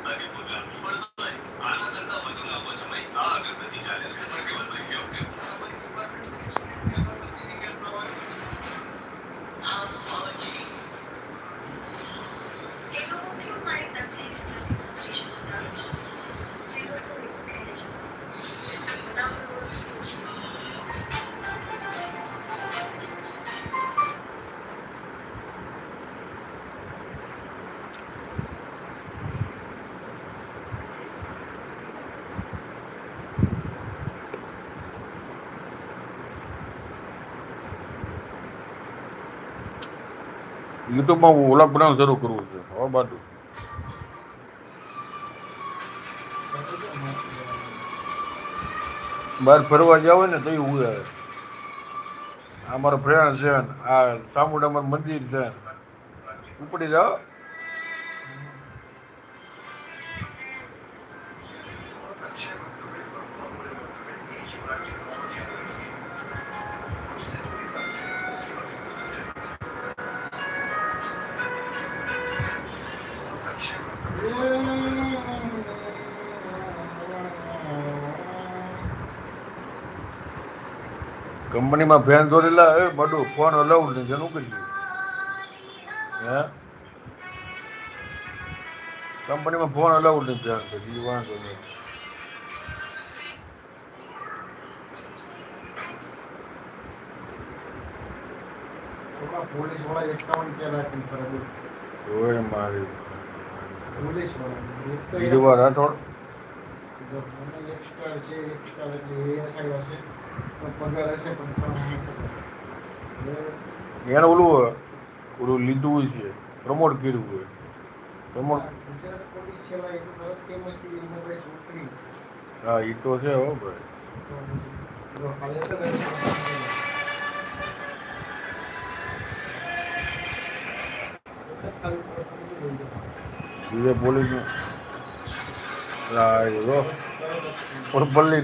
Monday. યુટ્યુબમાં vlog બનાવવાનું શરૂ કરવું છે. હવે બાજુ બહાર ફરવા જાવ ને તો એવું આ મારો ફ્રેન્ડ છે આ ચામુંડામાં મંદિર છે ઉપડી જાઓ. કંપનીમાં ફેન દોરેલા એ બધું ફોન અલાઉડ નહીં જેનું કરી હે? કંપનીમાં ફોન અલાઉડ નહીં ફેન કરી વાંધો નહીં. પોલીસવાળા એકાવન કે રાખીને ફરે ઓય મારી. પોલીસવાળા એક તો રાઠોડ. મને એક સ્ટાર છે એક સ્ટાર એટલે ASI હશે તો પગાર હશે પણ હજાર. એને ઓલું ઓલું લીધું છે પ્રમોટ કર્યું હોય. પ્રમોટ ગુજરાત પોલીસ સેવા એક વખત કેમસ્થી છોકરી હા એ તો છે હો ભાઈ. બીજે પોલીસ હા એ લો. પર પલ્લી